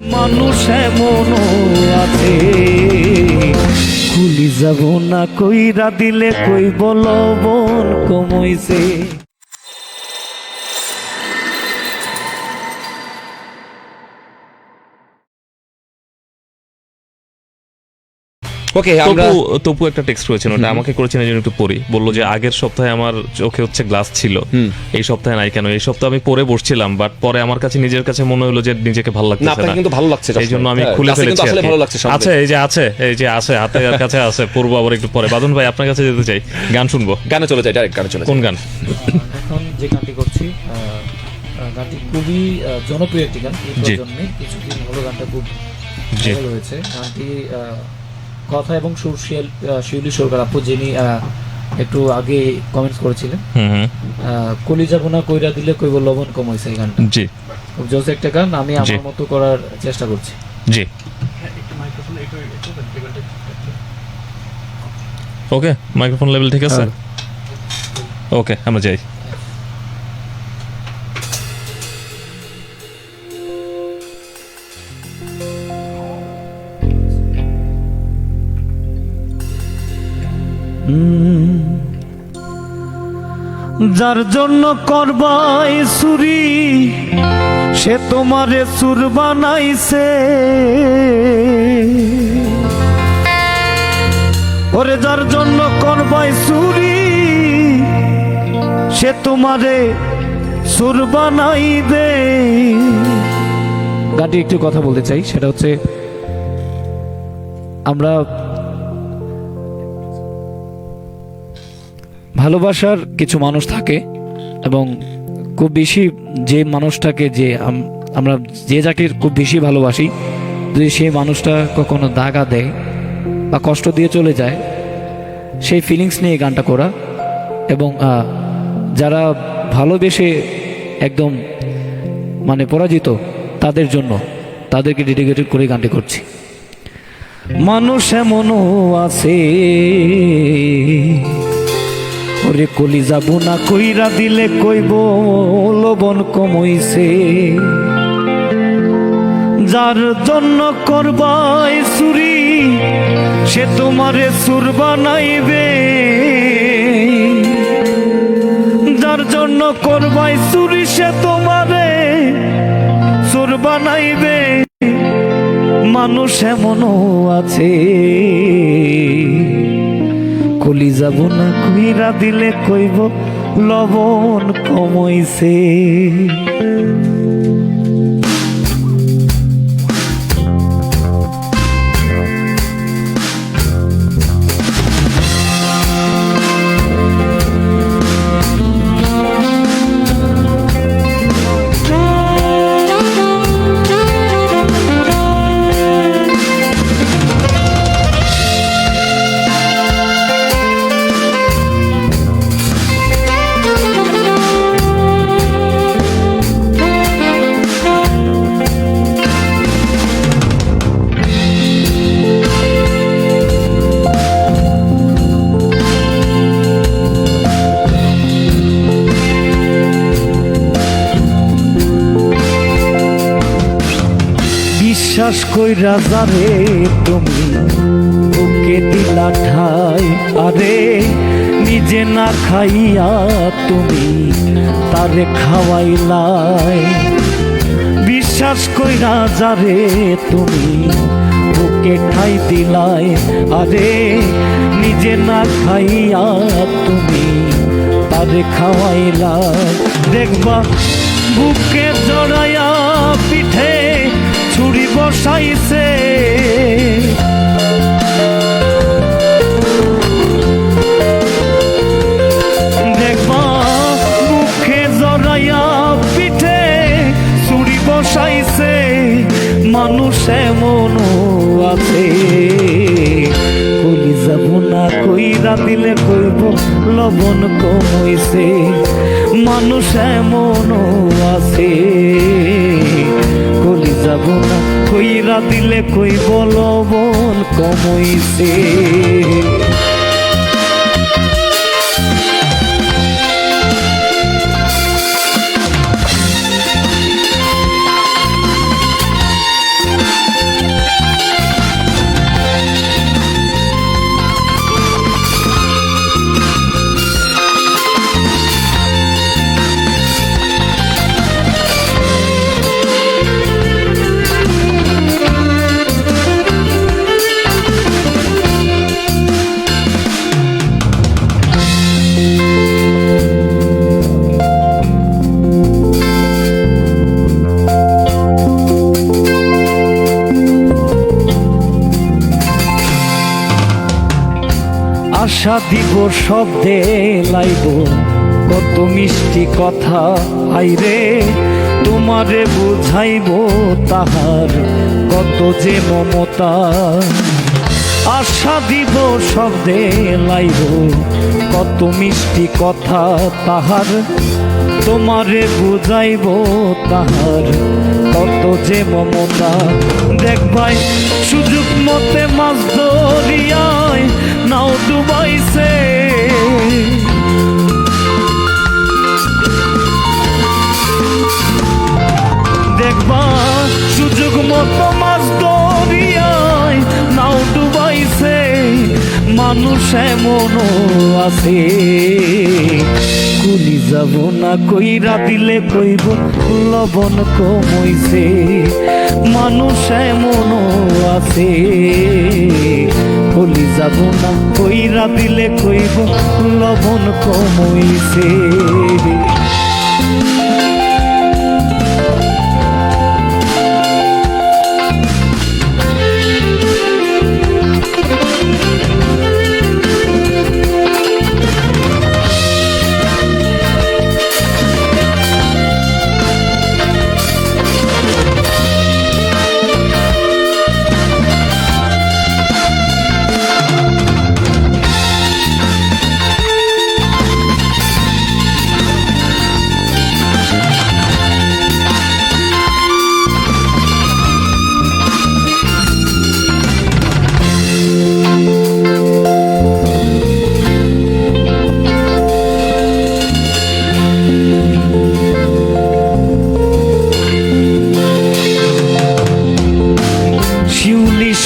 মানুষ এমনও আছে। খুলি যাব না কইরা দিলে কই বল বন কমইছে। ওকে আমরা তপু তপু একটা টেক্সট করেছেন ওটা আমাকে করেছেন এই জন্য একটু পড়ি। বলল যে আগের সপ্তাহে আমার চোখে হচ্ছে গ্লাস ছিল। এই সপ্তাহে নাই কেন? এই সপ্তাহে আমি পরে বসছিলাম বাট পরে আমার কাছে নিজের কাছে মনে হলো যে নিজেকে ভালো না লাগতেছে না। কিন্তু ভালো লাগছে এই জন্য আমি হ্যাঁ, খুলে ফেলেছি। ভালো লাগছে। আছে এই যে আছে এই যে আছে হাতের কাছে আছে পূর্ব আবার একটু পরে। বাদন ভাই আপনার কাছে যেতে চাই। গান শুনব। গানে চলে যায় ডাইরেক্ট গানে চলে কোন গান? এখন যে গানটি করছি গানটি খুবই জনপ্রিয় একটি গান এই জি। প্রজন্মে। কিছুদিন হলো গানটা খুব ভাইরাল হয়েছে। গানটি কথা এবং আহ, শিউলি সরকার আপু যিনি একটু আগে কমেন্টস করেছিলেন। কলি যাব না কইরা দিলে কইব লবণ কম হয়েছে এই গানটা। জি। জোস একটা গান আমি। আমার মতো করার চেষ্টা করছি। জি। ওকে মাইক্রোফোন লেভেল ঠিক আছে? ওকে আমরা যাই। যার জন্য করবাই সুরি সে তোমারে সুর বানাইছে। ওরে যার জন্য করবাই সুরি সে তোমারে সুর বানাইবে গানটি একটু কথা বলতে চাই, সেটা হচ্ছে আমরা ভালোবাসার কিছু মানুষ থাকে এবং খুব বেশি যে মানুষটাকে যে আমরা যে যাকে খুব বেশি ভালোবাসি, যদি সেই মানুষটা কখনো দাগা দেয় বা কষ্ট দিয়ে চলে যায়, সেই ফিলিংস নিয়ে গানটা করা এবং যারা ভালোবেসে একদম মানে পরাজিত তাদের জন্য তাদেরকে ডেডিকেটেড করে গানটি করছি। মানুষ এমনও আছে ওরে কলি যাব না কইরা দিলে কইব লবণ কমইছে। যার জন্য করবাই চুরি, সে তোমারে সুর বানাইবে। যার জন্য করবাই চুরি, সে তোমারে সুর বানাইবে। মানুষ এমনও আছে। কলি যাব না কুইরা দিলে কইব লবণ কমইছে। বিশ্বাস কইরা যারে তুমি? ওকে দিলা ঠাই। আরে, নিজে না খাইয়া তুমি, তারে খাওয়াইলাই। বিশ্বাস কইরা যারে তুমি? ওকে ঠাই দিলাই। আরে, নিজে না খাইয়া তুমি, তারে খাওয়াইলাই। দেখবা, বুকে জড়াইয়া পিঠে বসাইছে। দেখবা মুখে জড়াইয়া পিঠে ছুরি বসাইছে। মানুষ এমনও আছে। কলি যাব না কইরা দিলে কইব, লবণ কমইছে। মানুষ এমনও আছে। কলি যাব না কইরা দিলে কই বল বল কমইছে? আশা দিব শব্দে লাইব। কত মিষ্টি কথা, আইরে, তোমারে বুঝাইব তাহার কত যে মমতা। আশা দিব শব্দে লাইব, কত মিষ্টি কথা তাহার, তোমারে বুঝাইব তাহার কত যে মমতা। দেখবাই সুযোগ মতে মাছ ধরিয়ায় নাও ডুবাইছে। দেখবা, সুযোগ মতো মাছ দরিয়ায় নাও ডুবাইছে। মানুষ এমনও আছে। কুলি যাব না কইরা দিলে কইব, লবণ কমইছে। মানুষ এমনও আছে। কলি যাব না। কইরা দিলে কইব লবণ কমইছে।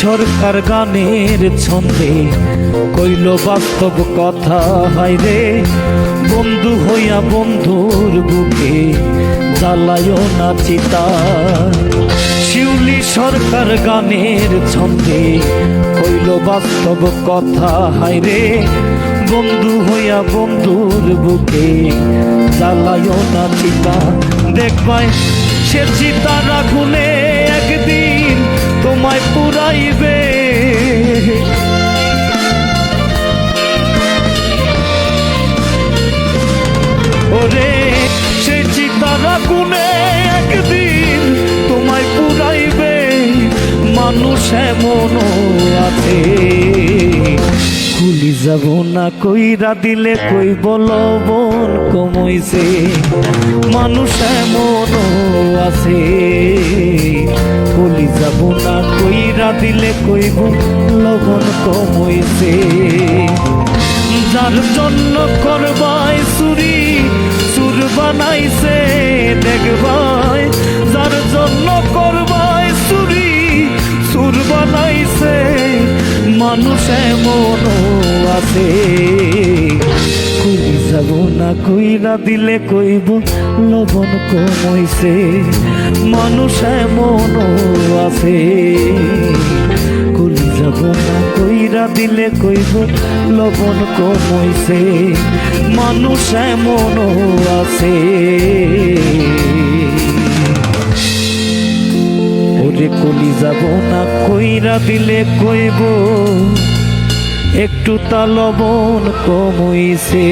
সরকার গানের ছন্দে কইল বাস্তব কথা হাইরে বন্ধু হইয়া বন্ধুর বুকে জ্বালায় না চিতা। শিউলি সরকার গানের ছন্দে কইল বাস্তব কথা হাইরে বন্ধু হইয়া বন্ধুর বুকে জ্বালায় না চিতা। দেখবাই সে আগুনে একদিন তোমায় পুরাইবে। ওরে সে চিতার আগুনে একদিন তোমায় পুরাইবে। মানুষ এমনও আছে। খুলি যাব না কইরা দিলে কইব লবণ কমইছে। মানুষ এমনও আছে। কলি যাব না, কইরা দিলে কইব, লবণ কমইছে যার জন্য করবাই চুরি, চুর বানাইছে দেখবাই। যার জন্য করবাই চুরি, চুর বানাইছে, মানুষ এমনও আছে। কই যাব না, কইরা দিলে কইব, লবণ কমইছে মানুষ এমনও আছে। কলি যাব না, কইরা দিলে কইব, লবণ কমইছে। মানুষ এমনও আছে। ওরে কলি যাব না, কইরা দিলে কইব, একটু তা লবণ কমইছে।